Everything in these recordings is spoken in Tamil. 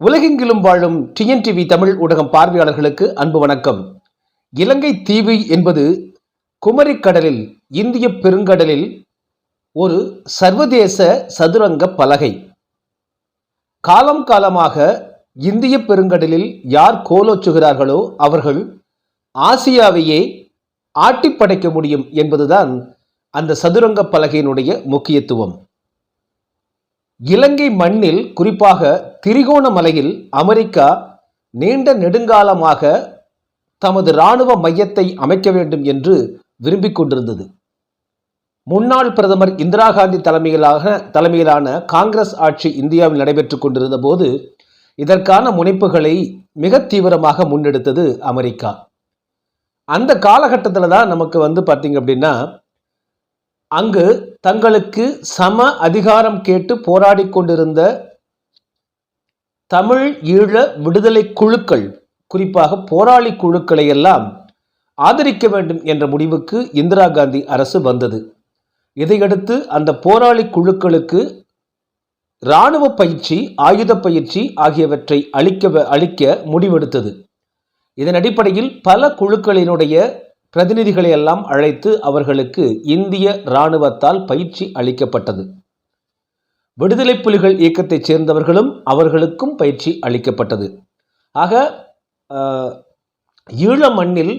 உலகெங்கிலும் வாழும் டிஎன்டிவி தமிழ் ஊடகம் பார்வையாளர்களுக்கு அன்பு வணக்கம். இலங்கை தீவு என்பது குமரிக்கடலில் இந்திய பெருங்கடலில் ஒரு சர்வதேச சதுரங்க பலகை. காலம் காலமாக இந்திய பெருங்கடலில் யார் கோலோச்சுகிறார்களோ அவர்கள் ஆசியாவையே ஆட்டிப்படைக்க முடியும் என்பதுதான் அந்த சதுரங்க பலகையினுடைய முக்கியத்துவம். இலங்கை மண்ணில் குறிப்பாக திரிகோணமலையில் அமெரிக்கா நீண்ட நெடுங்காலமாக தமது இராணுவ மையத்தை அமைக்க வேண்டும் என்று விரும்பிக் கொண்டிருந்தது. முன்னாள் பிரதமர் இந்திரா காந்தி தலைமையிலாக தலைமையிலான காங்கிரஸ் ஆட்சி இந்தியாவில் நடைபெற்றுக் கொண்டிருந்த போது இதற்கான முனைப்புகளை மிக தீவிரமாக முன்னெடுத்தது அமெரிக்கா. அந்த காலகட்டத்தில் தான் நமக்கு வந்து பார்த்தீங்க அப்படின்னா அங்கு தங்களுக்கு சம அதிகாரம் கேட்டு போராடி கொண்டிருந்த தமிழ் ஈழ விடுதலை குழுக்கள் குறிப்பாக போராளி குழுக்களை எல்லாம் ஆதரிக்க வேண்டும் என்ற முடிவுக்கு இந்திரா காந்தி அரசு வந்தது. இதையடுத்து அந்த போராளி குழுக்களுக்கு இராணுவ பயிற்சி ஆயுத பயிற்சி ஆகியவற்றை அளிக்க அளிக்க முடிவெடுத்தது. இதன் அடிப்படையில் பல குழுக்களினுடைய பிரதிநிதிகளை எல்லாம் அழைத்து அவர்களுக்கு இந்திய இராணுவத்தால் பயிற்சி அளிக்கப்பட்டது. விடுதலை புலிகள் இயக்கத்தைச் சேர்ந்தவர்களும் அவர்களுக்கும் பயிற்சி அளிக்கப்பட்டது. ஆக ஈழ மண்ணில்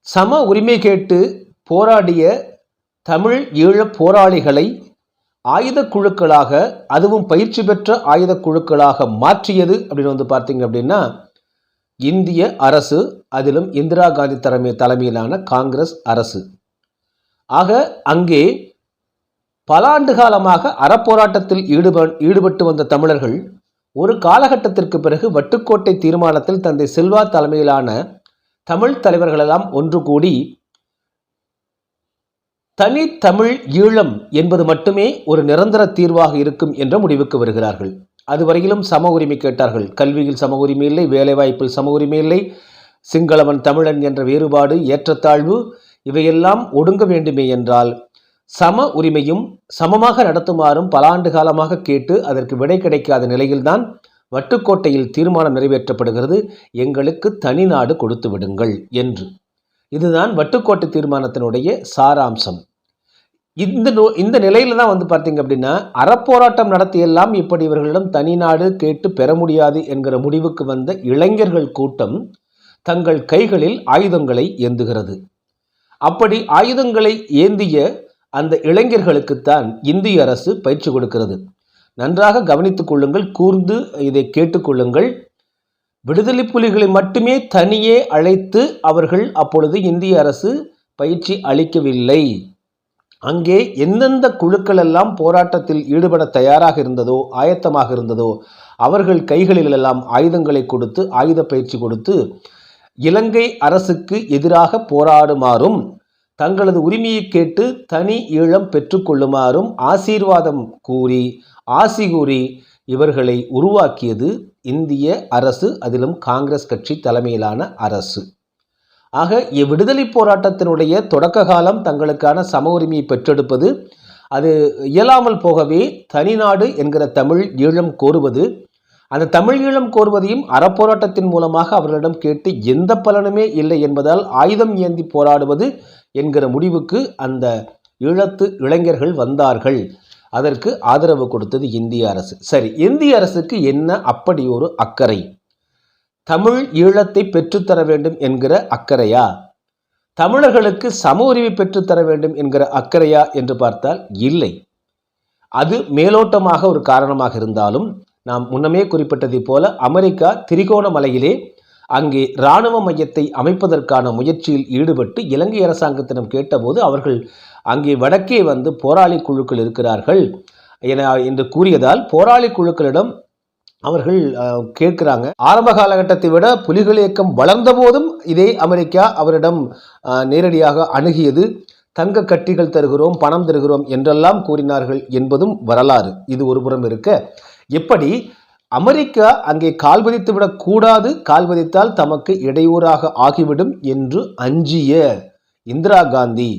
சம உரிமை கேட்டு போராடிய தமிழ் ஈழ போராளிகளை ஆயுத குழுக்களாக அதுவும் பயிற்சி பெற்ற ஆயுத குழுக்களாக மாற்றியது அப்படின்னு வந்து பார்த்தீங்க அப்படின்னா இந்திய அரசு அதிலும் இந்திரா காந்தி தலைமை தலைமையிலான காங்கிரஸ் அரசு. ஆக அங்கே பல ஆண்டு காலமாக அறப்போராட்டத்தில் ஈடுப ஈடுபட்டு வந்த தமிழர்கள் ஒரு காலகட்டத்திற்கு பிறகு வட்டுக்கோட்டை தீர்மானத்தில் தந்தை செல்வா தலைமையிலான தமிழ் தலைவர்களெல்லாம் ஒன்று கூடி தனி தமிழ் ஈழம் என்பது மட்டுமே ஒரு நிரந்தர தீர்வாக இருக்கும் என்ற முடிவுக்கு வருகிறார்கள். அதுவரையிலும் சம உரிமை கேட்டார்கள். கல்வியில் சம உரிமை இல்லை வேலைவாய்ப்பில் சம உரிமை இல்லை. சிங்களவன் தமிழன் என்ற வேறுபாடு ஏற்றத்தாழ்வு இவையெல்லாம் ஒடுங்க வேண்டுமே என்றால் சம உரிமையும் சமமாக நடத்துமாறும் பல ஆண்டு காலமாக கேட்டு அதற்கு விடை கிடைக்காத நிலையில்தான் வட்டுக்கோட்டையில் தீர்மானம் நிறைவேற்றப்படுகிறது. எங்களுக்கு தனி நாடு கொடுத்து விடுங்கள் என்று. இதுதான் வட்டுக்கோட்டை தீர்மானத்தினுடைய சாராம்சம். இந்த நோ இந்த நிலையில தான் வந்து பார்த்தீங்க அப்படின்னா அறப்போராட்டம் நடத்தியெல்லாம் இப்படி இவர்களிடம் தனி நாடு கேட்டு பெற முடியாது என்கிற முடிவுக்கு வந்த இளைஞர்கள் கூட்டம் தங்கள் கைகளில் ஆயுதங்களை ஏந்துகிறது. அப்படி ஆயுதங்களை ஏந்திய அந்த இளைஞர்களுக்குத்தான் இந்திய அரசு பயிற்சி கொடுக்கிறது. நன்றாக கவனித்துக் கொள்ளுங்கள் கூர்ந்து இதை கேட்டுக்கொள்ளுங்கள் விடுதலை புலிகளை மட்டுமே தனியே அழைத்து அவர்கள் அப்பொழுது இந்திய அரசு பயிற்சி அளிக்கவில்லை. அங்கே எந்தெந்த குழுக்கள் எல்லாம் போராட்டத்தில் ஈடுபட தயாராக இருந்ததோ ஆயத்தமாக இருந்ததோ அவர்கள் கைகளிலெல்லாம் ஆயுதங்களை கொடுத்து ஆயுத பயிற்சி கொடுத்து இலங்கை அரசுக்கு எதிராக போராடுமாறும் தங்களது உரிமையை கேட்டு தனி ஈழம் பெற்றுக்கொள்ளுமாறும் ஆசீர்வாதம் கூறி ஆசி கூறி இவர்களை உருவாக்கியது இந்திய அரசு அதிலும் காங்கிரஸ் கட்சி தலைமையிலான அரசு. ஆக இவ்விடுதலை போராட்டத்தினுடைய தொடக்க காலம் தங்களுக்கான சம உரிமையை பெற்றெடுப்பது அது இயலாமல் போகவே தனிநாடு என்கிற தமிழ் ஈழம் கோருவது அந்த தமிழ் ஈழம் கோருவதையும் அறப்போராட்டத்தின் மூலமாக அவர்களிடம் கேட்டு எந்த பலனுமே இல்லை என்பதால் ஆயுதம் ஏந்தி போராடுவது என்கிற முடிவுக்கு அந்த ஈழத்து இளைஞர்கள் வந்தார்கள். அதற்கு ஆதரவு கொடுத்தது இந்திய அரசு. சரி இந்திய அரசுக்கு என்ன அப்படி ஒரு அக்கறை? தமிழ் ஈழத்தை பெற்றுத்தர வேண்டும் என்கிற அக்கறையா? தமிழர்களுக்கு சம உரிமை பெற்றுத்தர வேண்டும் என்கிற அக்கறையா என்று பார்த்தால் இல்லை. அது மேலோட்டமாக ஒரு காரணமாக இருந்தாலும் நாம் முன்னமே குறிப்பிட்டதைப் போல அமெரிக்கா திரிகோணமலையிலே அங்கே இராணுவ மையத்தை அமைப்பதற்கான முயற்சியில் ஈடுபட்டு இலங்கை அரசாங்கத்திடம் கேட்டபோது அவர்கள் அங்கே வடக்கே வந்து போராளி குழுக்கள் இருக்கிறார்கள். என என்று கூறியதால் போராளி குழுக்களிடம் அவர்கள் கேட்கிறாங்க. ஆரம்ப காலகட்டத்தை விட புலிகள் இயக்கம் வளர்ந்த போதும் இதே அமெரிக்கா அவரிடம் நேரடியாக அணுகியது. தங்க கட்டிகள் தருகிறோம் பணம் தருகிறோம் என்றெல்லாம் கூறினார்கள் என்பதும் வரலாறு. இது ஒருபுறம் இருக்க. எப்படி? அமெரிக்கா அங்கே கால் பதித்து விடக்கூடாது கால் பதித்தால் தமக்கு இடையூறாக ஆகிவிடும் என்று அஞ்சிய இந்திரா காந்தி.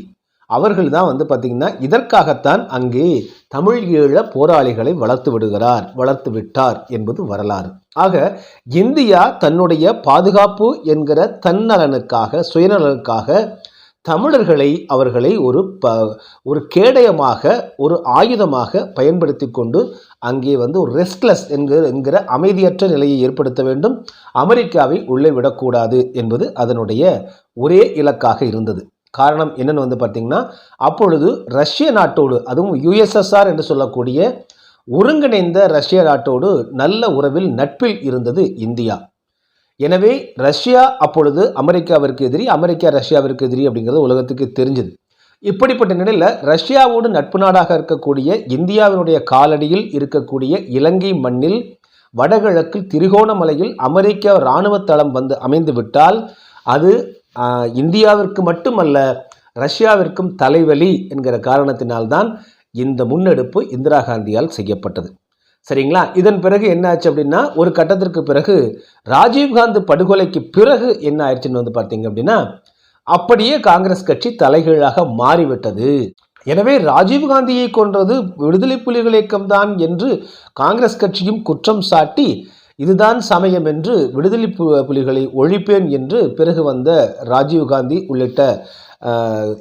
அவர்கள் தான் வந்து பார்த்திங்கன்னா இதற்காகத்தான் அங்கே தமிழ் ஈழ போராளிகளை வளர்த்து விடுகிறார் வளர்த்து விட்டார் என்பது வரலாறு. ஆக இந்தியா தன்னுடைய பாதுகாப்பு என்கிற தன்னலனுக்காக சுயநலனுக்காக தமிழர்களை அவர்களை ஒரு ப ஒரு கேடயமாக ஒரு ஆயுதமாக பயன்படுத்தி கொண்டு அங்கே வந்து ஒரு ரெஸ்ட்லெஸ் என்கிற என்கிற அமைதியற்ற நிலையை ஏற்படுத்த வேண்டும். அமெரிக்காவை உள்ளே விடக்கூடாது என்பது அதனுடைய ஒரே இலக்காக இருந்தது. காரணம் என்னன்னு வந்து பார்த்தீங்கன்னா அப்பொழுது ரஷ்ய நாட்டோடு அதுவும் யுஎஸ்எஸ்ஆர் என்று சொல்லக்கூடிய ஒருங்கிணைந்த ரஷ்ய நாட்டோடு நல்ல உறவில் நட்பில் இருந்தது இந்தியா. எனவே ரஷ்யா அப்பொழுது அமெரிக்காவிற்கு எதிரி அமெரிக்கா ரஷ்யாவிற்கு எதிரி அப்படிங்கிறது உலகத்துக்கு தெரிஞ்சது. இப்படிப்பட்ட நிலையில் ரஷ்யாவோடு நட்பு நாடாக இருக்கக்கூடிய இந்தியாவினுடைய காலடியில் இருக்கக்கூடிய இலங்கை மண்ணில் வடகிழக்கில் திரிகோணமலையில் அமெரிக்க இராணுவ தளம் வந்து அமைந்து விட்டால் அது இந்தியாவிற்கு மட்டுமல்ல ரஷ்யாவிற்கும் தலைவலி என்கிற காரணத்தினால்தான் இந்த முன்னெடுப்பு இந்திரா காந்தியால் செய்யப்பட்டது. சரிங்களா? இதன் பிறகு என்ன ஆச்சு அப்படின்னா ஒரு கட்டத்திற்கு பிறகு ராஜீவ்காந்தி படுகொலைக்கு பிறகு என்ன ஆயிடுச்சுன்னு வந்து பார்த்தீங்க அப்படின்னா அப்படியே காங்கிரஸ் கட்சி தலைகீழாக மாறிவிட்டது. எனவே ராஜீவ்காந்தியை கொன்றது விடுதலை புலிகள் இயக்கம்தான் என்று காங்கிரஸ் கட்சியும் குற்றம் சாட்டி இதுதான் சமயம் என்று விடுதலை பு- புலிகளை ஒழிப்பேன் என்று பிறகு வந்த ராஜீவ்காந்தி உள்ளிட்ட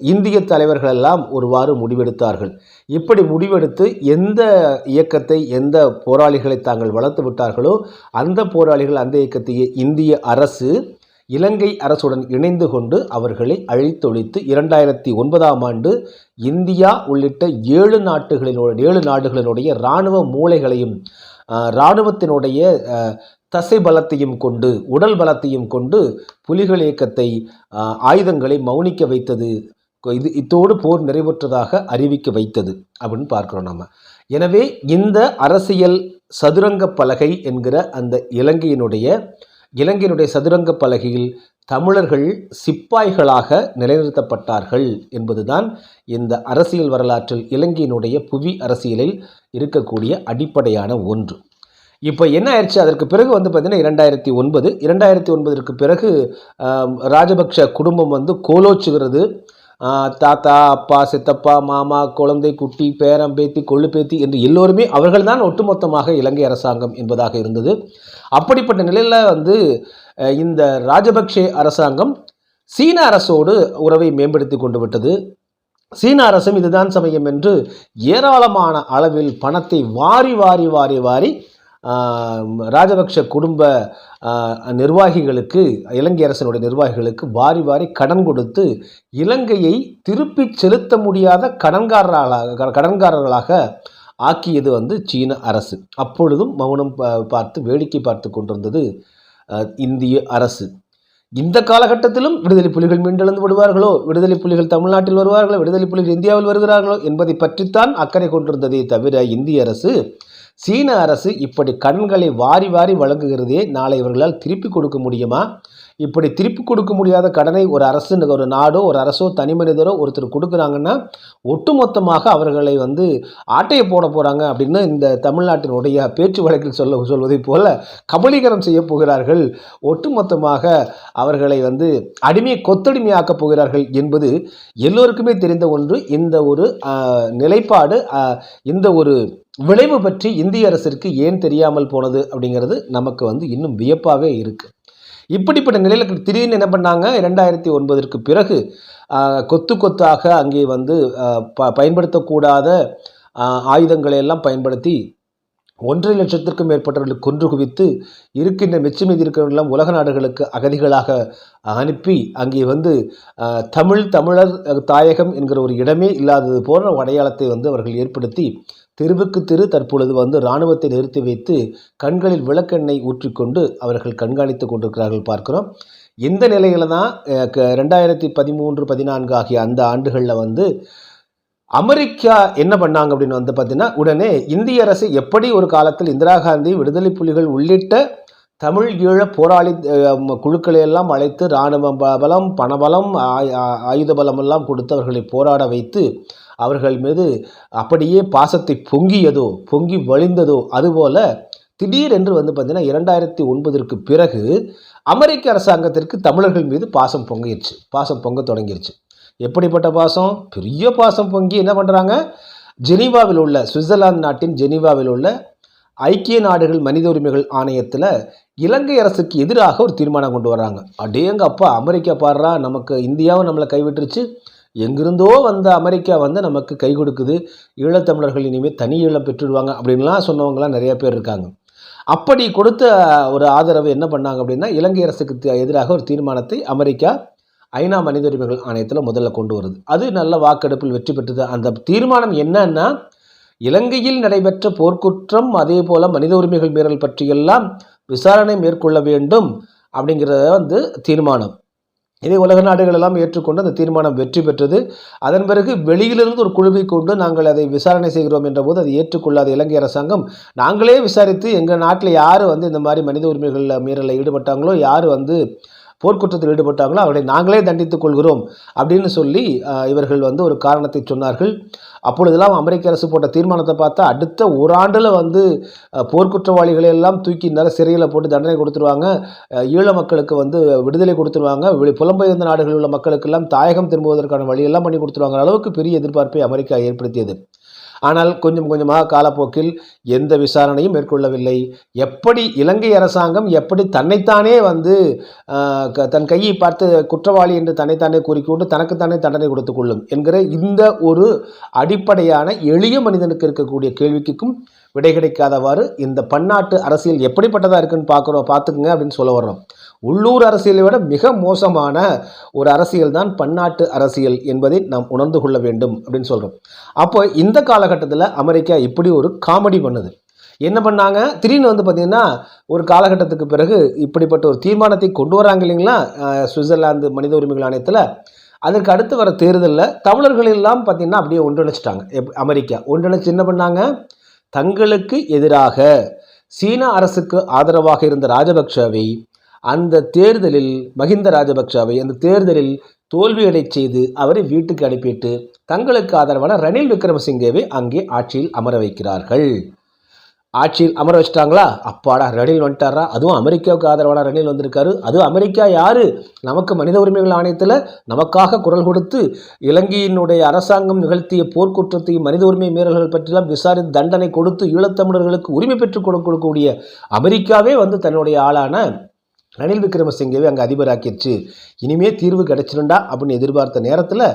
இந்திய தலைவர்கள் எல்லாம் ஒருவாறு முடிவெடுத்தார்கள். இப்படி முடிவெடுத்து எந்த இயக்கத்தை எந்த போராளிகளை தாங்கள் வளர்த்து விட்டார்களோ அந்த போராளிகள் அந்த இயக்கத்தையே இந்திய அரசு இலங்கை அரசுடன் இணைந்து கொண்டு அவர்களை அழித்தொழித்து இரண்டாயிரத்தி ஒன்பதாம் ஆண்டு இந்தியா உள்ளிட்ட ஏழு நாட்டுகளினோட ஏழு நாடுகளினுடைய இராணுவ மூளைகளையும் இராணுவத்தினுடைய தசை பலத்தையும் கொண்டு உடல் பலத்தையும் கொண்டு புலிகள் இயக்கத்தை ஆயுதங்களை மௌனிக்க வைத்தது. இது இத்தோடு போர் நிறைவுற்றதாக அறிவிக்க வைத்தது அப்படின்னு பார்க்கிறோம் நம்ம எனவே இந்த அரசியல் சதுரங்க பலகை என்கிற அந்த இலங்கையினுடைய இலங்கையினுடைய சதுரங்க பலகையில் தமிழர்கள் சிப்பாய்களாக நிலைநிறுத்தப்பட்டார்கள் என்பதுதான் இந்த அரசியல் வரலாற்றில் இலங்கையினுடைய புவி அரசியலில் இருக்கக்கூடிய அடிப்படையான ஒன்று. இப்போ என்ன ஆயிடுச்சு? அதற்கு பிறகு வந்து பார்த்திங்கன்னா இரண்டாயிரத்தி ஒன்பது இரண்டாயிரத்தி ஒன்பதற்கு பிறகு ராஜபக்ஷ குடும்பம் வந்து கோலோச்சுகிறது. தாத்தா அப்பா சித்தப்பா மாமா குழந்தை குட்டி பேரம் பேத்தி கொள்ளு பேத்தி என்று எல்லோருமே அவர்கள்தான் ஒட்டுமொத்தமாக இலங்கை அரசாங்கம் என்பதாக இருந்தது. அப்படிப்பட்ட நிலையில் வந்து இந்த ராஜபக்சே அரசாங்கம் சீன அரசோடு உறவை மேம்படுத்தி கொண்டு விட்டது. சீன அரசும் இதுதான் சமயம் என்று ஏராளமான அளவில் பணத்தை வாரி வாரி வாரி வாரி ராஜபக்ஷ குடும்ப நிர்வாகிகளுக்கு இலங்கை அரசனுடைய நிர்வாகிகளுக்கு வாரி வாரி கடன் கொடுத்து இலங்கையை திருப்பிச் செலுத்த முடியாத கடன்காரர்களாக கடன்காரர்களாக ஆக்கியது வந்து சீன அரசு. அப்பொழுதும் மௌனம் பார்த்து வேடிக்கை பார்த்து கொண்டிருந்தது இந்திய அரசு. இந்த காலகட்டத்திலும் விடுதலை புலிகள் மீண்டெழுந்து விடுவார்களோ? விடுதலை புலிகள் தமிழ்நாட்டில் வருவார்களோ? விடுதலை புலிகள் இந்தியாவில் வருகிறார்களோ? என்பதை பற்றித்தான் அக்கறை கொண்டிருந்ததே தவிர இந்திய அரசு சீன அரசு இப்படி கடன்களை வாரி வாரி வழங்குகிறதே நாளை இவர்களால் திருப்பி கொடுக்க முடியுமா? இப்படி திருப்பி கொடுக்க முடியாத கடனை ஒரு அரசு ஒரு நாடோ ஒரு அரசோ தனி மனிதரோ ஒருத்தர் கொடுக்குறாங்கன்னா ஒட்டுமொத்தமாக அவர்களை வந்து ஆட்டையை போட போகிறாங்க அப்படின்னு இந்த தமிழ்நாட்டினுடைய பேச்சு வழக்கில் சொல்ல சொல்வதைப் போல கபலீகரம் செய்ய போகிறார்கள். ஒட்டுமொத்தமாக அவர்களை வந்து அடிமை கொத்தடிமையாக்கப் போகிறார்கள் என்பது எல்லோருக்குமே தெரிந்த ஒன்று. இந்த ஒரு நிலைப்பாடு இந்த ஒரு விளைவு பற்றி இந்திய அரசிற்கு ஏன் தெரியாமல் போனது அப்படிங்கிறது நமக்கு வந்து இன்னும் வியப்பாகவே இருக்குது இப்படிப்பட்ட நிலையில் திடீர்னு என்ன பண்ணாங்க? இரண்டாயிரத்தி ஒன்பதற்கு பிறகு கொத்து கொத்தாக அங்கே வந்து ப பயன்படுத்தக்கூடாத ஆயுதங்களை எல்லாம் பயன்படுத்தி ஒன்றரை லட்சத்திற்கும் மேற்பட்டவர்களை கொன்று குவித்து இருக்கின்ற மிச்சம் மீதி இருக்கிறவர்களெல்லாம் உலக நாடுகளுக்கு அகதிகளாக அனுப்பி அங்கே வந்து தமிழ் தமிழர் தாயகம் என்கிற ஒரு இடமே இல்லாதது போன்ற அடையாளத்தை வந்து அவர்கள் ஏற்படுத்தி தெருவுக்கு தெரு தற்பொழுது வந்து இராணுவத்தை நிறுத்தி வைத்து கண்களில் விளக்கெண்ணெய் ஊற்றிக்கொண்டு அவர்கள் கண்காணித்து கொண்டிருக்கிறார்கள் பார்க்கிறோம். இந்த நிலையில தான் க- ரெண்டாயிரத்தி பதிமூன்று பதினான்கு ஆகிய அந்த ஆண்டுகளில் வந்து அமெரிக்கா என்ன பண்ணாங்க அப்படின்னு வந்து பார்த்தீங்கன்னா உடனே இந்திய அரசு எப்படி ஒரு காலத்தில் இந்திரா காந்தி விடுதலை புலிகள் உள்ளிட்ட தமிழ் ஈழ போராளி குழுக்களை எல்லாம் அழைத்து இராணுவ பலம் பணபலம் ஆயுத பலம் எல்லாம் கொடுத்து அவர்களை போராட வைத்து அவர்கள் மீது அப்படியே பாசத்தை பொங்கியதோ பொங்கி வழிந்ததோ அதுபோல திடீரென்று வந்து பார்த்தீங்கன்னா இரண்டாயிரத்தி ஒன்பதற்கு பிறகு அமெரிக்க அரசாங்கத்திற்கு தமிழர்கள் மீது பாசம் பொங்கிருச்சு. பாசம் பொங்க தொடங்கிருச்சு. எப்படிப்பட்ட பாசம்? பெரிய பாசம் பொங்கி என்ன பண்ணுறாங்க ஜெனீவாவில் உள்ள சுவிட்சர்லாந்து நாட்டின் ஜெனீவாவில் உள்ள ஐக்கிய நாடுகள் மனித உரிமைகள் ஆணையத்தில் இலங்கை அரசுக்கு எதிராக ஒரு தீர்மானம் கொண்டு வராங்க அடேங்க அப்பா அமெரிக்கா பாடுறா நமக்கு இந்தியாவும் நம்மளை கைவிட்டுருச்சு. எங்கிருந்தோ வந்த அமெரிக்கா வந்து நமக்கு கை கொடுக்குது. ஈழத்தமிழர்கள் இனிமேல் தனி ஈழம் பெற்றுடுவாங்க அப்படின்லாம் சொன்னவங்களாம் நிறைய பேர் இருக்காங்க. அப்படி கொடுத்த ஒரு ஆதரவு என்ன பண்ணாங்க அப்படின்னா இலங்கை அரசுக்கு எதிராக ஒரு தீர்மானத்தை அமெரிக்கா ஐநா மனித உரிமைகள் ஆணையத்தில் முதல்ல கொண்டு வருது. அது நல்ல வாக்கெடுப்பில் வெற்றி பெற்றது. அந்த தீர்மானம் என்னன்னா இலங்கையில் நடைபெற்ற போர்க்குற்றம் அதே போல மனித உரிமைகள் மீறல் பற்றியெல்லாம் விசாரணை மேற்கொள்ள வேண்டும் அப்படிங்கிறத வந்து தீர்மானம். இதை உலக நாடுகள் எல்லாம் ஏற்றுக்கொண்டு அந்த தீர்மானம் வெற்றி பெற்றது. அதன் பிறகு வெளியிலிருந்து ஒரு குழுவை கொண்டு நாங்கள் அதை விசாரணை செய்கிறோம் என்ற போது அதை ஏற்றுக்கொள்ளாத இலங்கை அரசாங்கம் நாங்களே விசாரித்து எங்கள் நாட்டில் யார் வந்து இந்த மாதிரி மனித உரிமைகள் மீறலில் ஈடுபட்டாங்களோ யார் வந்து போர்க்குற்றத்தில் ஈடுபட்டாங்களோ அவர்களை நாங்களே தண்டித்துக் கொள்கிறோம் அப்படின்னு சொல்லி இவர்கள் வந்து ஒரு காரணத்தை சொன்னார்கள். அப்பொழுதெல்லாம் அமெரிக்க அரசு போட்ட தீர்மானத்தை பார்த்தா அடுத்த ஒரு ஆண்டில் வந்து போர்க்குற்றவாளிகளை எல்லாம் தூக்கி நல்ல சிறையில் போட்டு தண்டனை கொடுத்துருவாங்க. ஈழ மக்களுக்கு வந்து விடுதலை கொடுத்துருவாங்க. புலம்பெயர்ந்த நாடுகளில் உள்ள மக்களுக்கெல்லாம் தாயகம் திரும்புவதற்கான வழியெல்லாம் பண்ணி கொடுத்துருவாங்க அளவுக்கு பெரிய எதிர்பார்ப்பை அமெரிக்கா ஏற்படுத்தியது. ஆனால் கொஞ்சம் கொஞ்சமாக காலப்போக்கில் எந்த விசாரணையும் மேற்கொள்ளவில்லை. எப்படி இலங்கை அரசாங்கம் எப்படி தன்னைத்தானே வந்து க- தன் கையை பார்த்து குற்றவாளி என்று தன்னைத்தானே கூறிக்கொண்டு தனக்குத்தானே தண்டனை கொடுத்துக் கொள்ளும் என்கிற இந்த ஒரு அடிப்படையான எளிய மனிதனுக்கு இருக்கக்கூடிய கேள்விக்கும் விடை கிடைக்காதவாறு இந்த பன்னாட்டு அரசியல் எப்படிப்பட்டதாக இருக்குன்னு பார்க்குறோம் பார்த்துக்குங்க அப்படின்னு சொல்ல வர்றோம். உள்ளூர் அரசியலை விட மிக மோசமான ஒரு அரசியல் தான் பன்னாட்டு அரசியல் என்பதை நாம் உணர்ந்து கொள்ள வேண்டும் அப்படின்னு சொல்கிறோம் அப்போ இந்த காலகட்டத்தில் அமெரிக்கா இப்படி ஒரு காமெடி பண்ணுது. என்ன பண்ணாங்க? திடீர்னு வந்து பார்த்திங்கன்னா ஒரு காலகட்டத்துக்கு பிறகு இப்படிப்பட்ட ஒரு தீர்மானத்தை கொண்டு வராங்க இல்லைங்களா? சுவிட்சர்லாந்து மனித உரிமைகள் ஆணையத்தில். அதற்கு அடுத்து வர தேர்தலில் தமிழர்கள் எல்லாம் பார்த்திங்கன்னா அப்படியே ஒன்றிணைச்சிட்டாங்க. எப்- அமெரிக்கா ஒன்றிணைச்சு என்ன பண்ணாங்க? தங்களுக்கு எதிராக சீன அரசுக்கு ஆதரவாக இருந்த ராஜபக்ஷவை அந்த தேர்தலில் மஹிந்த ராஜபக்ஷவை அந்த தேர்தலில் தோல்வியடைச் செய்து அவரை வீட்டுக்கு அனுப்பிட்டு தங்களுக்கு ஆதரவான ரணில் விக்ரமசிங்கேவை அங்கே ஆட்சியில் அமர வைக்கிறார்கள். ஆட்சியில் அமர வச்சிட்டாங்களா? அப்பாடா ரணில் வந்துட்டாரா? அதுவும் அமெரிக்காவுக்கு ஆதரவான ரணில் வந்திருக்காரு. அதுவும் அமெரிக்கா யாரு? நமக்கு மனித உரிமைகள் ஆணையத்தில் நமக்காக குரல் கொடுத்து இலங்கையினுடைய அரசாங்கம் நிகழ்த்திய போர்க்குற்றத்தையும் மனித உரிமை மீறல்கள் பற்றிலாம் விசாரித்து தண்டனை கொடுத்து ஈழத்தமிழர்களுக்கு உரிமை பெற்றுக் கொடுக்கக்கூடிய அமெரிக்காவே வந்து தன்னுடைய ஆளான ரணில் விக்ரமசிங்கவே அங்கே அதிபராக்கிடுச்சு இனிமே தீர்வு கிடைச்சிருண்டா? அப்படின்னு எதிர்பார்த்த நேரத்தில்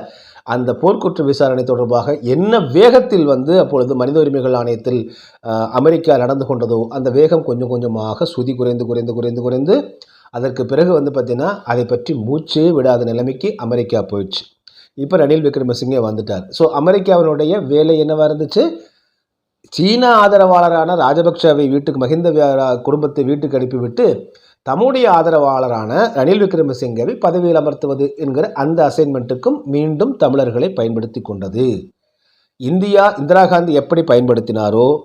அந்த போர்க்குற்ற விசாரணை தொடர்பாக என்ன வேகத்தில் வந்து அப்பொழுது மனித உரிமைகள் ஆணையத்தில் அமெரிக்கா நடந்து கொண்டதோ அந்த வேகம் கொஞ்சம் கொஞ்சமாக சுதி குறைந்து குறைந்து குறைந்து குறைந்து அதற்கு பிறகு வந்து பார்த்திங்கன்னா அதை பற்றி மூச்சே விடாத நிலைமைக்கு அமெரிக்கா போயிடுச்சு. இப்போ ரணில் விக்ரமசிங்கே வந்துட்டார். ஸோ அமெரிக்காவினுடைய வேலை என்னவாக இருந்துச்சு? சீனா ஆதரவாளரான ராஜபக்ஷவை வீட்டுக்கு மஹிந்த குடும்பத்தை வீட்டுக்கு அனுப்பிவிட்டு தம்முடைய ஆதரவாளரான ரணில் விக்ரமசிங்கவை பதவியில் அமர்த்துவது என்கிற அந்த அசைன்மெண்ட்டுக்கும் மீண்டும் தமிழர்களை பயன்படுத்தி கொண்டது. இந்தியா இந்திரா காந்தி எப்படி பயன்படுத்தினாரோ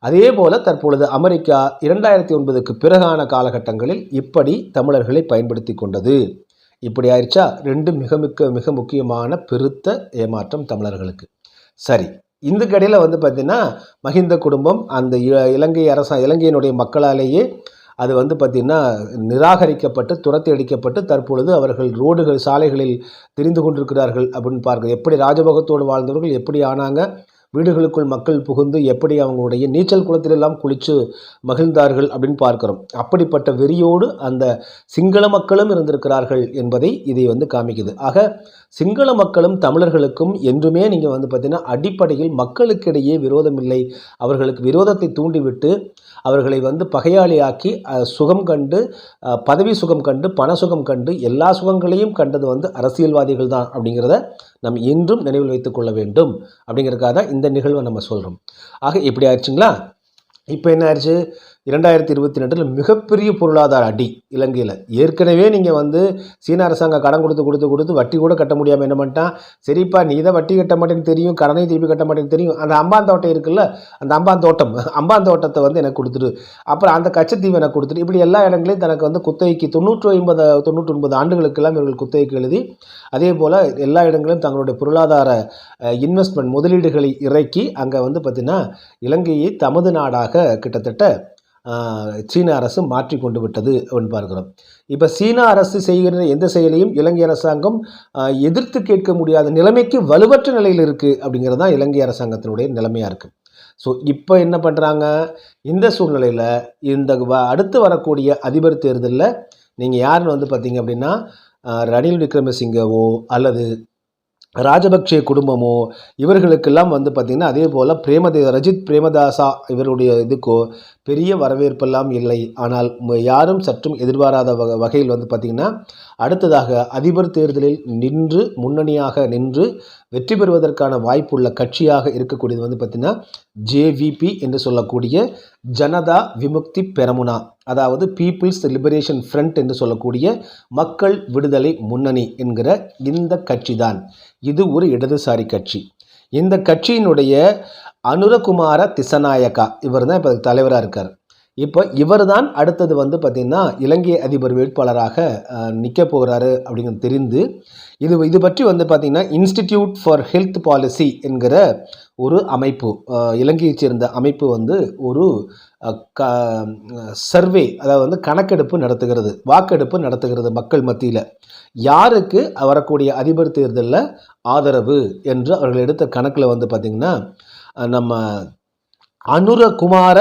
அதே போல தற்பொழுது அமெரிக்கா இரண்டாயிரத்தி ஒன்பதுக்கு பிறகான காலகட்டங்களில் இப்படி தமிழர்களை பயன்படுத்தி கொண்டது. இப்படி ஆயிடுச்சா? ரெண்டு மிக மிக்க மிக முக்கியமான பெருத்த ஏமாற்றம் தமிழர்களுக்கு. சரி இந்த கடையில் வந்து பார்த்திங்கன்னா மஹிந்த குடும்பம் அந்த இ- இலங்கை அரசா இலங்கையினுடைய மக்களாலேயே அது வந்து பார்த்திங்கன்னா நிராகரிக்கப்பட்டு துரத்தி அடிக்கப்பட்டு தற்பொழுது அவர்கள் ரோடுகள் சாலைகளில் தெரிந்து கொண்டிருக்கிறார்கள் அப்படின்னு பார்க்க எப்படி ராஜபோகத்தோடு வாழ்ந்தவர்கள் எப்படி ஆனாங்க? வீடுகளுக்குள் மக்கள் புகுந்து எப்படி அவங்களுடைய நீச்சல் குளத்திலெல்லாம் குளித்து மகிழ்ந்தார்கள் அப்படின்னு பார்க்கிறோம். அப்படிப்பட்ட வெறியோடு அந்த சிங்கள மக்களும் இருந்திருக்கிறார்கள் என்பதை இதை வந்து காமிக்குது. ஆக சிங்கள மக்களும் தமிழர்களுக்கும் என்றுமே நீங்கள் வந்து பார்த்தீங்கன்னா அடிப்படையில் மக்களுக்கிடையே விரோதம் இல்லை. அவர்களுக்கு விரோதத்தை தூண்டிவிட்டு அவர்களை வந்து பகையாளியாக்கி சுகம் கண்டு பதவி சுகம் கண்டு பண சுகம் கண்டு எல்லா சுகங்களையும் கண்டது வந்து அரசியல்வாதிகள் தான் அப்படிங்கிறத நம்ம என்றும் நினைவில் வைத்துக் கொள்ள வேண்டும் அப்படிங்கிறதுக்காக தான் இந்த நிகழ்வை நம்ம சொல்கிறோம் ஆக இப்படி ஆயிடுச்சுங்களா? இப்போ என்ன ஆயிடுச்சு? இரண்டாயிரத்தி இருபத்தி ரெண்டில் மிகப்பெரிய பொருளாதார அடி இலங்கையில். ஏற்கனவே நீங்கள் வந்து சீன அரசாங்கம் கடன் கொடுத்து கொடுத்து கொடுத்து வட்டி கூட கட்ட முடியாமல் என்ன பண்ணிட்டான்? சரிப்பா நீ தான் வட்டி கட்ட மாட்டேன்னு தெரியும் கடனை திருப்பி கட்ட மாட்டேன்னு தெரியும். அந்த அம்பாந்தோட்டம் இருக்குல்ல அந்த அம்பாந்தோட்டம் அம்பாந்தோட்டத்தை வந்து எனக்கு கொடுத்துரு அப்புறம் அந்த கச்சத்தீவு எனக்கு கொடுத்துரு இப்படி எல்லா இடங்களையும் தனக்கு வந்து குத்தகைக்கு தொண்ணூற்றி ஐம்பது தொண்ணூற்றி ஒன்பது ஆண்டுகளுக்கெல்லாம் இவர்கள் குத்தகைக்கு எழுதி அதே போல் எல்லா இடங்களிலும் தங்களுடைய பொருளாதார இன்வெஸ்ட்மெண்ட் முதலீடுகளை இறக்கி அங்கே வந்து பார்த்திங்கன்னா இலங்கையை தமது நாடாக கிட்டத்தட்ட சீன அரசு மாற்றி கொண்டு விட்டது அப்படின்னு பார்க்கிறோம். இப்போ சீன அரசு செய்கிற எந்த செயலையும் இலங்கை அரசாங்கம் எதிர்த்து கேட்க முடியாத நிலைமைக்கு வலுவற்ற நிலையில் இருக்குது அப்படிங்கிறது தான் இலங்கை அரசாங்கத்தினுடைய நிலைமையாக இருக்குது ஸோ இப்போ என்ன பண்ணுறாங்க இந்த சூழ்நிலையில் இந்த வ- அடுத்து வரக்கூடிய அதிபர் தேர்தலில் நீங்கள் யாருன்னு வந்து பார்த்தீங்க அப்படின்னா ரணில் விக்ரமசிங்கவோ அல்லது ராஜபக்சே குடும்பமோ இவர்களுக்கெல்லாம் வந்து பார்த்திங்கன்னா அதே போல் பிரேமதே ரஜித் பிரேமதாசா இவருடைய இதுக்கோ பெரிய வரவேற்பெல்லாம் இல்லை. ஆனால் யாரும் சற்றும் எதிர்பாராத வக வகையில் வந்து பார்த்திங்கன்னா அடுத்ததாக அதிபர் தேர்தலில் நின்று முன்னணியாக நின்று வெற்றி பெறுவதற்கான வாய்ப்புள்ள கட்சியாக இருக்கக்கூடியது வந்து பார்த்திங்கன்னா ஜேவிபி என்று சொல்லக்கூடிய ஜனதா விமுக்தி பெரமுனா. அதாவது பீப்புள்ஸ் லிபரேஷன் ஃப்ரண்ட் என்று சொல்லக்கூடிய மக்கள் விடுதலை முன்னணி என்கிற இந்த கட்சி தான் இது ஒரு இடதுசாரி கட்சி. இந்த கட்சியினுடைய அனுரகுமார திசநாயக்கா இவர் தான் இப்போ தலைவராக இருக்கார். இப்போ இவர் தான் அடுத்தது வந்து பார்த்திங்கன்னா இலங்கை அதிபர் வேட்பாளராக நிற்க போகிறாரு அப்படிங்கிறது தெரிந்து இது இது பற்றி வந்து பார்த்திங்கன்னா இன்ஸ்டிடியூட் ஃபார் ஹெல்த் பாலிசி என்கிற ஒரு அமைப்பு இலங்கையைச் சேர்ந்த அமைப்பு வந்து ஒரு க சர்வே அதாவது வந்து கணக்கெடுப்பு நடத்துகிறது வாக்கெடுப்பு நடத்துகிறது மக்கள் மத்தியில். யாருக்கு வரக்கூடிய அதிபர் தேர்தலில் ஆதரவு என்று அவர்கள் எடுத்த கணக்கில் வந்து பார்த்திங்கன்னா நம்ம அனுரகுமார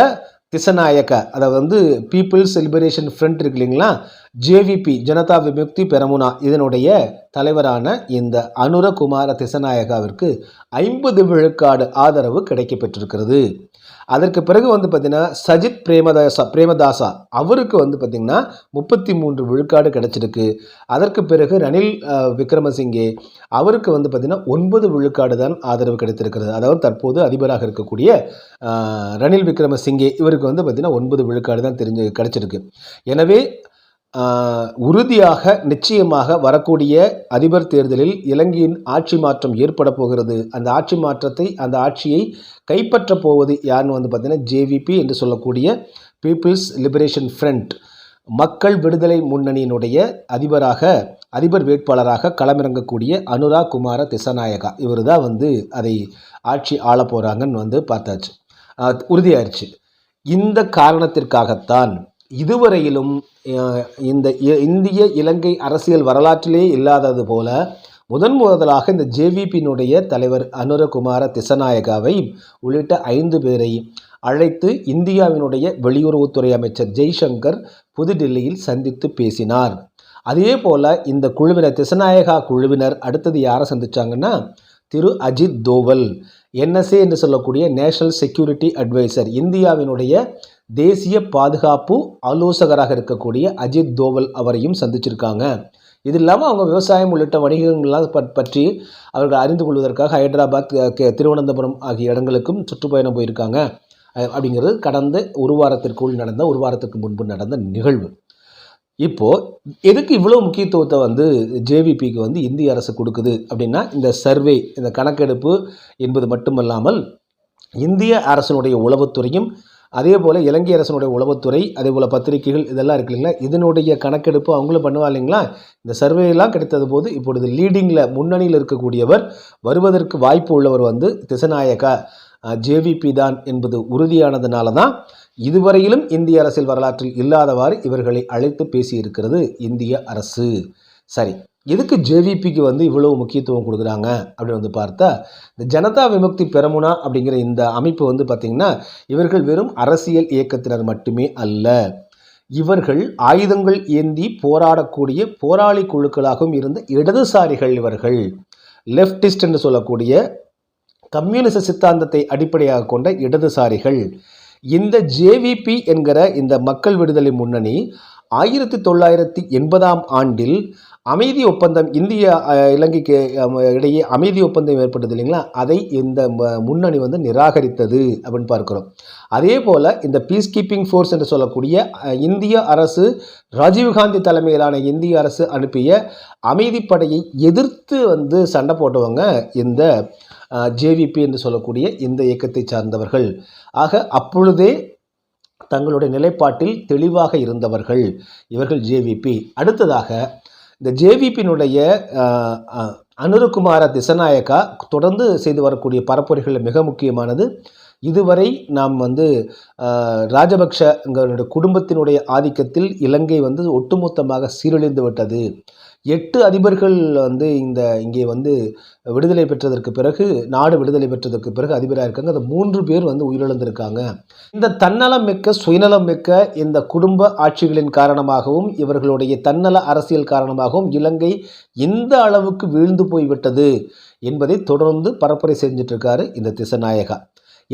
திசநாயக்க அதாவது வந்து பீப்புள்ஸ் லிபரேஷன் ஃப்ரண்ட் இருக்கு இல்லைங்களா? ஜேவிபி ஜனதா விமுக்தி பெரமுனா இதனுடைய தலைவரான இந்த அனுரகுமார திசநாயகாவிற்கு ஐம்பது விழுக்காடு ஆதரவு கிடைக்கப்பெற்றிருக்கிறது. அதற்கு பிறகு வந்து பார்த்திங்கன்னா சஜித் பிரேமதாசா பிரேமதாசா அவருக்கு வந்து பார்த்திங்கன்னா முப்பத்தி மூன்று விழுக்காடு கிடைச்சிருக்கு. அதற்கு பிறகு ரணில் விக்ரமசிங்கே அவருக்கு வந்து பார்த்திங்கன்னா ஒன்பது விழுக்காடு தான் ஆதரவு கிடைத்திருக்கிறது. அதாவது தற்போது அதிபராக இருக்கக்கூடிய ரணில் விக்ரமசிங்கே இவருக்கு வந்து பார்த்திங்கன்னா ஒன்பது விழுக்காடு தான் தெரிஞ்சு கிடைச்சிருக்கு. எனவே உறுதியாக நிச்சயமாக வரக்கூடிய அதிபர் தேர்தலில் இலங்கையின் ஆட்சி மாற்றம் ஏற்பட போகிறது. அந்த ஆட்சி மாற்றத்தை அந்த ஆட்சியை கைப்பற்றப் போவது யாருன்னு வந்து பார்த்தீங்கன்னா ஜேவிபி என்று சொல்லக்கூடிய பீப்புள்ஸ் லிபரேஷன் ஃப்ரண்ட் மக்கள் விடுதலை முன்னணியினுடைய அதிபராக அதிபர் வேட்பாளராக களமிறங்கக்கூடிய அனுரா குமார திசநாயகா. இவர் தான் வந்து அதை ஆட்சி ஆள போகிறாங்கன்னு வந்து பார்த்தாச்சு. உறுதியாயிருச்சு. இந்த காரணத்திற்காகத்தான் இதுவரையிலும் இந்த இ- இந்திய இலங்கை அரசியல் வரலாற்றிலே இல்லாதது போல முதன் முதலாக இந்த ஜேவிபியினுடைய தலைவர் அனுரகுமார திசநாயகாவை உள்ளிட்ட ஐந்து பேரை அழைத்து இந்தியாவினுடைய வெளியுறவுத்துறை அமைச்சர் ஜெய்சங்கர் புதுடில்லியில் சந்தித்து பேசினார். அதே போல இந்த குழுவினர் திசநாயகா குழுவினர் அடுத்தது யாரை சந்திச்சாங்கன்னா திரு அஜித் தோவல் என்எஸ்ஏ என்று சொல்லக்கூடிய நேஷனல் செக்யூரிட்டி அட்வைசர் இந்தியாவினுடைய தேசிய பாதுகாப்பு ஆலோசகராக இருக்கக்கூடிய அஜித் தோவல் அவரையும் சந்திச்சிருக்காங்க. இது இல்லாமல் அவங்க விவசாயம் உள்ளிட்ட வணிகங்கள்லாம் பற்றி அவர்கள் அறிந்து கொள்வதற்காக ஹைதராபாத் திருவனந்தபுரம் ஆகிய இடங்களுக்கும் சுற்றுப்பயணம் போயிருக்காங்க. அப்படிங்கிறது கடந்த ஒரு வாரத்திற்குள் நடந்த ஒரு வாரத்துக்கு முன்பு நடந்த நிகழ்வு. இப்போது எதுக்கு இவ்வளோ முக்கியத்துவத்தை வந்து ஜேவிபிக்கு வந்து இந்திய அரசு கொடுக்குது அப்படின்னா இந்த சர்வே இந்த கணக்கெடுப்பு என்பது மட்டுமல்லாமல் இந்திய அரசனுடைய உளவுத்துறையும் அதே போல் இலங்கை அரசனுடைய உளவுத்துறை அதே போல் பத்திரிகைகள் இதெல்லாம் இருக்கு இல்லைங்களா? இதனுடைய கணக்கெடுப்பு அவங்களும் பண்ணுவா இல்லைங்களா? இந்த சர்வேயெல்லாம் கிடைத்தது போது இப்பொழுது லீடிங்கில் முன்னணியில் இருக்கக்கூடியவர் வருவதற்கு வாய்ப்பு உள்ளவர் வந்து திசநாயகா ஜேவிபி தான் என்பது உறுதியானதுனால தான் இதுவரையிலும் இந்திய அரசியல் வரலாற்றில் இல்லாதவாறு இவர்களை அழைத்து பேசியிருக்கிறது இந்திய அரசு. சரி எதுக்கு ஜேவிபிக்கு வந்து இவ்வளவு முக்கியத்துவம் கொடுக்குறாங்க அப்படின்னு வந்து பார்த்தா இந்த ஜனதா விமுக்தி பெரமுனா அப்படிங்கிற இந்த அமைப்பு வந்து பார்த்திங்கன்னா இவர்கள் வெறும் அரசியல் இயக்கத்தினர் மட்டுமே அல்ல. இவர்கள் ஆயுதங்கள் ஏந்தி போராடக்கூடிய போராளி குழுக்களாகவும் இருந்த இடதுசாரிகள் இவர்கள். லெஃப்டிஸ்ட் என்று சொல்லக்கூடிய கம்யூனிச சித்தாந்தத்தை அடிப்படையாக கொண்ட இடதுசாரிகள். இந்த ஜேவிபி என்கிற இந்த மக்கள் விடுதலை முன்னணி ஆயிரத்தி தொள்ளாயிரத்தி எண்பதாம் ஆண்டில் அமைதி ஒப்பந்தம் இந்திய இலங்கைக்கு இடையே அமைதி ஒப்பந்தம் ஏற்பட்டது இல்லைங்களா? அதை இந்த ம- முன்னணி வந்து நிராகரித்தது அப்படின்னு பார்க்குறோம். அதே போல் இந்த பீஸ் கீப்பிங் ஃபோர்ஸ் என்று சொல்லக்கூடிய இந்திய அரசு ராஜீவ்காந்தி தலைமையிலான இந்திய அரசு அனுப்பிய அமைதிப்படையை எதிர்த்து வந்து சண்டை போட்டவங்க இந்த ஜேவிபி என்று சொல்லக்கூடிய இந்த இயக்கத்தை சார்ந்தவர்கள். ஆக அப்பொழுதே தங்களுடைய நிலைப்பாட்டில் தெளிவாக இருந்தவர்கள். இவர்கள் ஜேவிபி அடுத்ததாக இந்த ஜேவிபியினுடைய அனுருகுமார திசநாயக்கா தொடர்ந்து செய்து வரக்கூடிய பரப்புரைகளில் மிக முக்கியமானது. இதுவரை நாம் வந்து ராஜபக்ஷங்களுடைய குடும்பத்தினுடைய ஆதிக்கத்தில் இலங்கை வந்து ஒட்டுமொத்தமாக சீரழிந்து விட்டது. எட்டு அதிபர்கள் வந்து இந்த இங்கே வந்து விடுதலை பெற்றதற்கு பிறகு நாடு விடுதலை பெற்றதற்கு பிறகு அதிபராக இருக்காங்க. அந்த மூன்று பேர் வந்து உயிரிழந்திருக்காங்க. இந்த தன்னலம் மிக்க சுயநலம் மிக்க இந்த குடும்ப ஆட்சிகளின் காரணமாகவும் இவர்களுடைய தன்னல அரசியல் காரணமாகவும் இலங்கை இந்த அளவுக்கு வீழ்ந்து போய்விட்டது என்பதை தொடர்ந்து பரப்புரை செஞ்சிட்ருக்காரு இந்த திசநாயகா.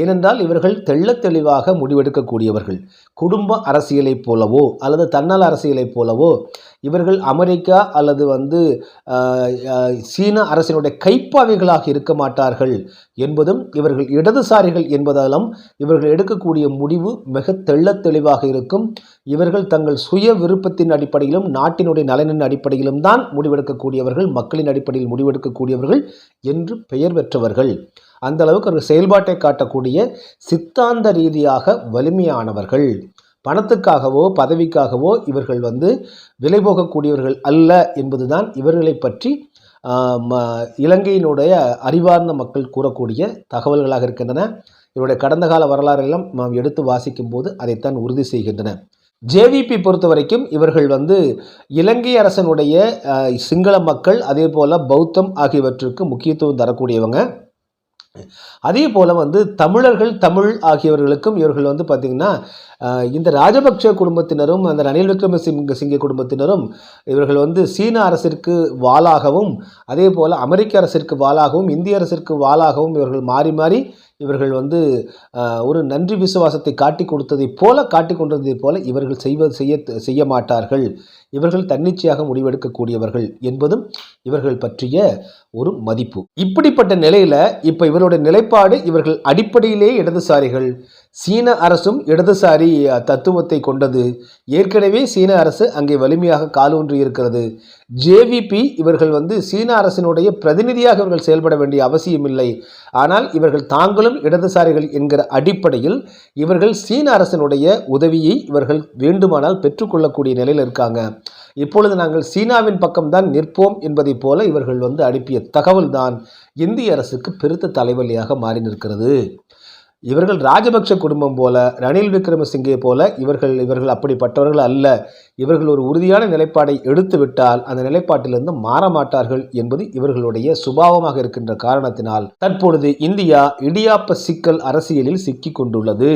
ஏனென்றால் இவர்கள் தெள்ளத் தெளிவாக முடிவெடுக்கக்கூடியவர்கள். குடும்ப அரசியலைப் போலவோ அல்லது தன்னல் அரசியலைப் போலவோ இவர்கள் அமெரிக்கா அல்லது வந்து சீன அரசினுடைய கைப்பாவைகளாக இருக்க மாட்டார்கள் என்பதும் இவர்கள் இடதுசாரிகள் என்பதாலும் இவர்கள் எடுக்கக்கூடிய முடிவு மிக தெள்ளத் தெளிவாக இருக்கும். இவர்கள் தங்கள் சுய விருப்பத்தின் அடிப்படையிலும் நாட்டினுடைய நலனின் அடிப்படையிலும் தான் முடிவெடுக்கக்கூடியவர்கள் மக்களின் அடிப்படையில் முடிவெடுக்கக்கூடியவர்கள் என்று பெயர் பெற்றவர்கள். அந்த அளவுக்கு அவர்கள் செயல்பாட்டை காட்டக்கூடிய சித்தாந்த ரீதியாக வலிமையானவர்கள். பணத்துக்காகவோ பதவிக்காகவோ இவர்கள் வந்து விலை போகக்கூடியவர்கள் அல்ல என்பதுதான் இவர்களை பற்றி ம- இலங்கையினுடைய அறிவார்ந்த மக்கள் கூறக்கூடிய தகவல்களாக இருக்கின்றன. இவருடைய கடந்த கால வரலாறெல்லாம் நாம் எடுத்து வாசிக்கும் போது அதைத்தான் உறுதி செய்கின்றன. ஜேவிபி பொறுத்த வரைக்கும் இவர்கள் வந்து இலங்கை அரசனுடைய சிங்கள மக்கள் அதே போல் பௌத்தம் ஆகியவற்றுக்கு முக்கியத்துவம் தரக்கூடியவங்க. அதே போல் வந்து தமிழர்கள் தமிழ் ஆகியவர்களுக்கும் இவர்கள் வந்து பார்த்திங்கன்னா இந்த ராஜபக்ஷ குடும்பத்தினரும் அந்த ரணில் விக்ரமசிங்க சிங்க குடும்பத்தினரும் இவர்கள் வந்து சீன அரசிற்கு வாளாகவும் அதே போல் அமெரிக்க அரசிற்கு வாளாகவும் இந்திய அரசிற்கு வாளாகவும் இவர்கள் மாறி மாறி இவர்கள் வந்து ஒரு நன்றி விசுவாசத்தை காட்டி கொடுத்ததைப் போல காட்டி கொண்டதைப் போல இவர்கள் செய்வது செய்ய செய்ய மாட்டார்கள். இவர்கள் தன்னிச்சையாக முடிவெடுக்கக்கூடியவர்கள் என்பதும் இவர்கள் பற்றிய ஒரு மதிப்பு. இப்படிப்பட்ட நிலையில் இப்போ இவருடைய நிலைப்பாடு இவர்கள் அடிப்படையிலே இடதுசாரிகள். சீன அரசும் இடதுசாரி தத்துவத்தை கொண்டது. ஏற்கனவே சீன அரசு அங்கே வலிமையாக காலூன்றி இருக்கிறது. ஜேவிபி இவர்கள் வந்து சீன அரசினுடைய பிரதிநிதியாக இவர்கள் செயல்பட வேண்டிய அவசியமில்லை ஆனால் இவர்கள் தாங்களும் இடதுசாரிகள் என்கிற அடிப்படையில் இவர்கள் சீன அரசினுடைய உதவியை இவர்கள் வேண்டுமானால் பெற்றுக்கொள்ளக்கூடிய நிலையில் இருக்காங்க. இப்பொழுது நாங்கள் சீனாவின் பக்கம்தான் நிற்போம் என்பதைப் போல இவர்கள் வந்து அனுப்பிய தகவல்தான் இந்திய அரசுக்கு பெருத்த தலைவலியாக மாறி நிற்கிறது. இவர்கள் ராஜபக்ஷ குடும்பம் போல ரணில் விக்ரமசிங்கே போல இவர்கள் இவர்கள் அப்படிப்பட்டவர்கள் அல்ல. இவர்கள் ஒரு உறுதியான நிலைப்பாடை எடுத்துவிட்டால் அந்த நிலைப்பாட்டிலிருந்து மாற மாட்டார்கள் என்பது இவர்களுடைய சுபாவமாக இருக்கின்ற காரணத்தினால். தற்பொழுது இந்தியா இடியாப்ப சிக்கல் அரசியலில் சிக்கி கொண்டுள்ளது.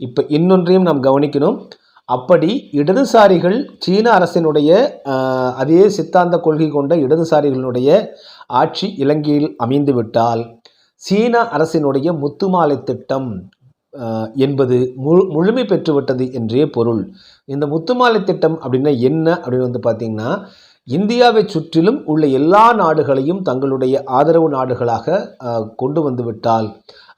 இப்போ இன்னொன்றையும் நாம் கவனிக்கணும். அப்படி இடதுசாரிகள் சீன அரசினுடைய அதே சித்தாந்த கொள்கை கொண்ட இடதுசாரிகளுடைய ஆட்சி இலங்கையில் அமைந்துவிட்டால் சீன அரசினுடைய முத்துமாலை திட்டம் என்பது முழு முழுமை பெற்றுவிட்டது என்றே பொருள். இந்த முத்துமாலை திட்டம் அப்படின்னா என்ன அப்படின்னு வந்து பார்த்தீங்கன்னா இந்தியாவை சுற்றிலும் உள்ள எல்லா நாடுகளையும் தங்களுடைய ஆதரவு நாடுகளாக கொண்டு வந்து விட்டால்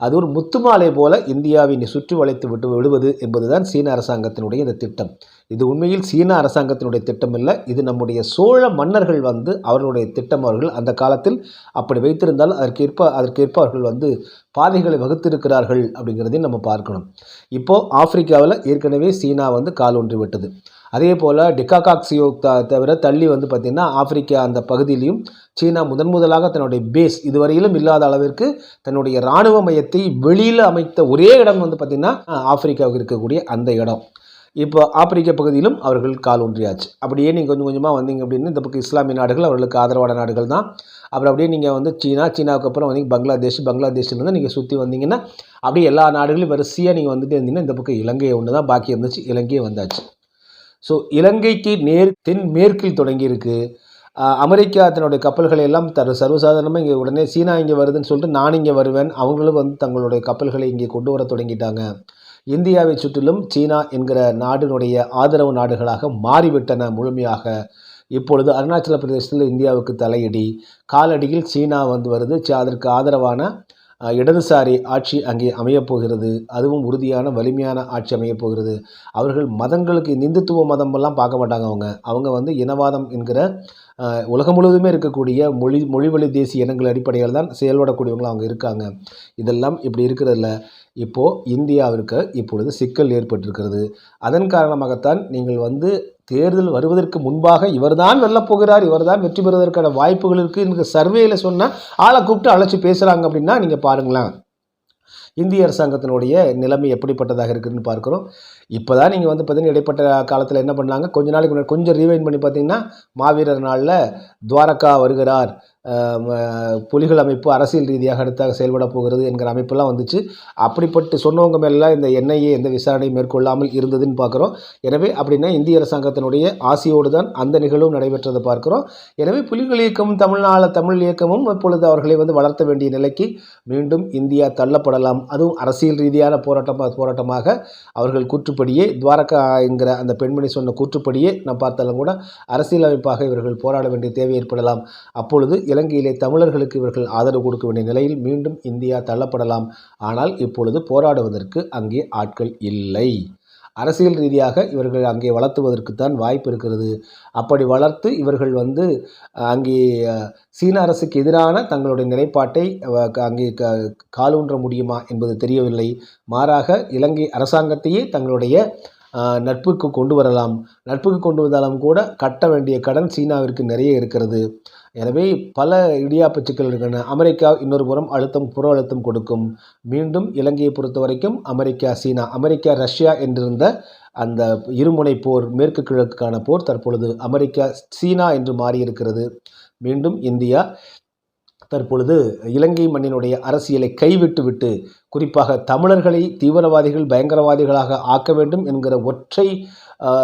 அது ஒரு முத்துமாலை போல இந்தியாவை நீ சுற்றி வளைத்து விட்டு விடுவது என்பதுதான் சீன அரசாங்கத்தினுடைய இந்த திட்டம். இது உண்மையில் சீன அரசாங்கத்தினுடைய திட்டம் இல்லை இது நம்முடைய சோழ மன்னர்கள் வந்து அவர்களுடைய திட்டம் அவர்கள் அந்த காலத்தில் அப்படி வைத்திருந்தால் அதற்கேற்ப அதற்கேற்ப அவர்கள் வந்து பாதைகளை வகுத்திருக்கிறார்கள் அப்படிங்கிறதையும் நம்ம பார்க்கணும். இப்போது ஆப்பிரிக்காவில் ஏற்கனவே சீனா வந்து கால் ஒன்றி விட்டது. அதே போல் டிகாகாக்சியோ த தவிர தள்ளி வந்து பார்த்திங்கன்னா ஆப்பிரிக்கா அந்த பகுதியிலையும் சீனா முதன் முதலாக தன்னுடைய பேஸ் இதுவரையிலும் இல்லாத அளவிற்கு தன்னுடைய இராணுவ மையத்தை வெளியில் அமைத்த ஒரே இடம் வந்து பார்த்திங்கன்னா ஆப்பிரிக்காவுக்கு இருக்கக்கூடிய அந்த இடம். இப்போ ஆப்பிரிக்க பகுதியிலும் அவர்கள் கால் ஒன்றியாச்சு. அப்படியே நீங்கள் கொஞ்சம் கொஞ்சமாக வந்தீங்க அப்படின்னு இந்த பக்கம் இஸ்லாமிய நாடுகள் அவர்களுக்கு ஆதரவான நாடுகள் தான். அப்புறம் அப்படியே நீங்கள் வந்து சீனா சீனாவுக்கு அப்புறம் வந்து பங்களாதேஷ் பங்களாதேஷ்லேருந்து நீங்கள் சுற்றி வந்தீங்கன்னா அப்படியே எல்லா நாடுகளையும் வரிசையாக நீங்கள் வந்துட்டு இருந்தீங்கன்னா இந்த பக்கம் இலங்கை ஒன்று தான் பாக்கி இருந்துச்சு இலங்கையே வந்தாச்சு. ஸோ இலங்கைக்கு நேர் தென் மேற்கில் தொடங்கியிருக்கு. அமெரிக்கா தன்னுடைய கப்பல்களை எல்லாம் தர சர்வசாதாரணமாக இங்கே உடனே சீனா இங்கே வருதுன்னு சொல்லிட்டு நான் இங்கே வருவேன். அவங்களும் வந்து தங்களுடைய கப்பல்களை இங்கே கொண்டு வர தொடங்கிட்டாங்க. இந்தியாவை சுற்றிலும் சீனா என்கிற நாடினுடைய ஆதரவு நாடுகளாக மாறிவிட்டன முழுமையாக. இப்பொழுது அருணாச்சல பிரதேசத்தில் இந்தியாவுக்கு தலையடி. காலடியில் சீனா வந்து வருது. அதற்கு ஆதரவான இடதுசாரி ஆட்சி அங்கே அமையப்போகிறது. அதுவும் உறுதியான வலிமையான ஆட்சி அமையப்போகிறது. அவர்கள் மதங்களுக்கு இந்த இந்துத்துவ மதமெல்லாம் பார்க்க மாட்டாங்க அவங்க. அவங்க வந்து இனவாதம் என்கிற உலகம் முழுவதுமே இருக்கக்கூடிய மொழி மொழிவழி தேசிய இனங்கள் அடிப்படையில் தான் செயல்படக்கூடியவங்க அவங்க இருக்காங்க. இதெல்லாம் இப்படி இருக்கிறதுல இப்போது இந்தியாவிற்கு இப்பொழுது சிக்கல் ஏற்பட்டிருக்கிறது. அதன் காரணமாகத்தான் நீங்கள் வந்து தேர்தல் வருவதற்கு முன்பாக இவர்தான் வெல்லப்போகிறார் போகிறார் இவர்தான் வெற்றி பெறுவதற்கான வாய்ப்புகள் இருக்குது எனக்கு சர்வேயில் சொன்னால் ஆளை கூப்பிட்டு அழைச்சி பேசுகிறாங்க அப்படின்னா நீங்கள் பாருங்களேன். இந்திய அரசாங்கத்தினுடைய நிலைமை எப்படிப்பட்டதாக இருக்குதுன்னு பார்க்குறோம். இப்போ தான் நீங்கள் வந்து பார்த்தீங்கன்னா இடைப்பட்ட காலத்தில் என்ன பண்ணாங்க? கொஞ்ச நாளைக்கு முன்னாடி கொஞ்சம் ரீவைன் பண்ணி பார்த்தீங்கன்னா மாவீரர் நாளில் துவாரகா வருகிறார். புலிகள் அமைப்பு அரசியல் ரீதியாக அடுத்தாக செயல்பட போகிறது என்கிற அமைப்பெல்லாம் வந்துச்சு. அப்படிப்பட்டு சொன்னவங்க மேலாம் இந்த என்ஐஏ எந்த விசாரணை மேற்கொள்ளாமல் இருந்ததுன்னு பார்க்குறோம். எனவே அப்படின்னா இந்திய அரசாங்கத்தினுடைய ஆசையோடு தான் அந்த நிகழ்வும் நடைபெற்றதை பார்க்குறோம். எனவே புலிகள் இயக்கமும் தமிழ்நாள தமிழ் இயக்கமும் இப்பொழுது அவர்களை வந்து வளர்த்த வேண்டிய நிலைக்கு மீண்டும் இந்தியா தள்ளப்படலாம். அதுவும் அரசியல் ரீதியான போராட்டமாக போராட்டமாக அவர்கள் கூற்றுப்படியே துவாரகா என்கிற அந்த பெண்மணி சொன்ன கூற்றுப்படியே நாம் பார்த்தாலும் கூட அரசியலமைப்பாக இவர்கள் போராட வேண்டிய தேவை ஏற்படலாம். அப்பொழுது இலங்கையிலே தமிழர்களுக்கு இவர்கள் ஆதரவு கொடுக்க வேண்டிய நிலையில் மீண்டும் இந்தியா தள்ளப்படலாம். ஆனால் இப்பொழுது போராடுவதற்கு அங்கே ஆட்கள் இல்லை. அரசியல் ரீதியாக இவர்கள் அங்கே வளர்த்துவதற்குத்தான் வாய்ப்பு இருக்கிறது. அப்படி வளர்த்து இவர்கள் வந்து அங்கே சீன அரசுக்கு எதிரான தங்களுடைய நிலைப்பாட்டை க- அங்கே க காலூன்ற முடியுமா என்பது தெரியவில்லை. மாறாக இலங்கை அரசாங்கத்தையே தங்களுடைய நட்புக்கு கொண்டு வரலாம். நட்புக்கு கொண்டு வந்தாலும் கூட கட்ட வேண்டிய கடன் சீனாவிற்கு நிறைய இருக்கிறது. எனவே பல இடியாப்ப சிக்கல் இருக்கின்றன. அமெரிக்கா இன்னொரு புறம் அழுத்தம் புற அழுத்தம் கொடுக்கும். மீண்டும் இலங்கையை பொறுத்த வரைக்கும் அமெரிக்கா சீனா அமெரிக்கா ரஷ்யா என்றிருந்த அந்த இருமுனை போர் மேற்கு கிழக்குக்கான போர் தற்பொழுது அமெரிக்கா சீனா என்று மாறியிருக்கிறது. மீண்டும் இந்தியா தற்பொழுது இலங்கை மண்ணினுடைய அரசியலை கைவிட்டு விட்டு குறிப்பாக தமிழர்களை தீவிரவாதிகள் பயங்கரவாதிகளாக ஆக்க வேண்டும் என்கிற ஒற்றை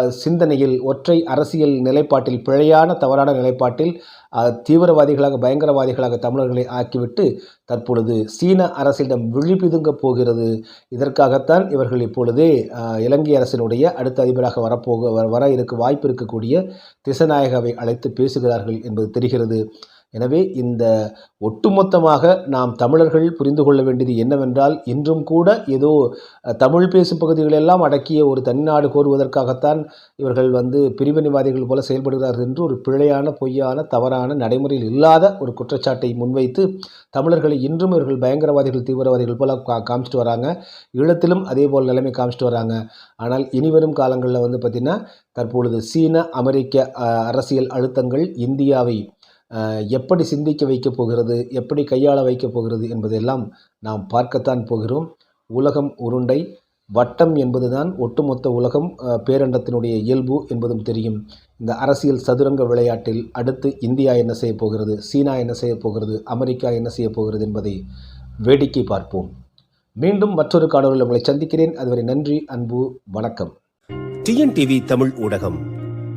சிந்தனையில் ஒற்றை அரசியல் நிலைப்பாட்டில் பிழையான தவறான நிலைப்பாட்டில் தீவிரவாதிகளாக பயங்கரவாதிகளாக தமிழர்களை ஆக்கிவிட்டு தற்பொழுது சீன அரசிடம் விழிபிதுங்க போகிறது. இதற்காகத்தான் இவர்கள் இப்பொழுதே இலங்கை அரசினுடைய அடுத்த அதிபராக வரப்போக வர- வர இருக்க வாய்ப்பு இருக்கக்கூடிய திசநாயகாவை அழைத்து பேசுகிறார்கள் என்பது தெரிகிறது. எனவே இந்த ஒட்டுமொத்தமாக நாம் தமிழர்கள் புரிந்து கொள்ள வேண்டியது என்னவென்றால் இன்றும் கூட ஏதோ தமிழ் பேசும் பகுதிகளெல்லாம் அடக்கிய ஒரு தனிநாடு கோருவதற்காகத்தான் இவர்கள் வந்து பிரிவினைவாதிகள் போல செயல்படுகிறார்கள் என்று ஒரு பிழையான பொய்யான தவறான நடைமுறையில் இல்லாத ஒரு குற்றச்சாட்டை முன்வைத்து தமிழர்களை இன்றும் இவர்கள் பயங்கரவாதிகள் தீவிரவாதிகள் போல கா காமிச்சிட்டு வராங்க. ஈழத்திலும் அதே போல் நிலைமை காமிச்சிட்டு வராங்க. ஆனால் இனிவரும் காலங்களில் வந்து பார்த்திங்கன்னா தற்பொழுது சீன அமெரிக்க அரசியல் அழுத்தங்கள் இந்தியாவை எப்படி சிந்திக்க வைக்கப் போகிறது எப்படி கையாள வைக்கப் போகிறது என்பதெல்லாம் நாம் பார்க்கத்தான் போகிறோம். உலகம் உருண்டை வட்டம் என்பதுதான் ஒட்டுமொத்த உலகம் பேரண்டத்தினுடைய இயல்பு என்பதும் தெரியும். இந்த அரசியல் சதுரங்க விளையாட்டில் அடுத்து இந்தியா என்ன செய்ய போகிறது சீனா என்ன செய்ய போகிறது அமெரிக்கா என்ன செய்ய போகிறது என்பதை வேடிக்கை பார்ப்போம். மீண்டும் மற்றொரு காணொலியில் உங்களை சந்திக்கிறேன். அதுவரை நன்றி அன்பு வணக்கம். டிஎன்டிவி தமிழ் ஊடகம்.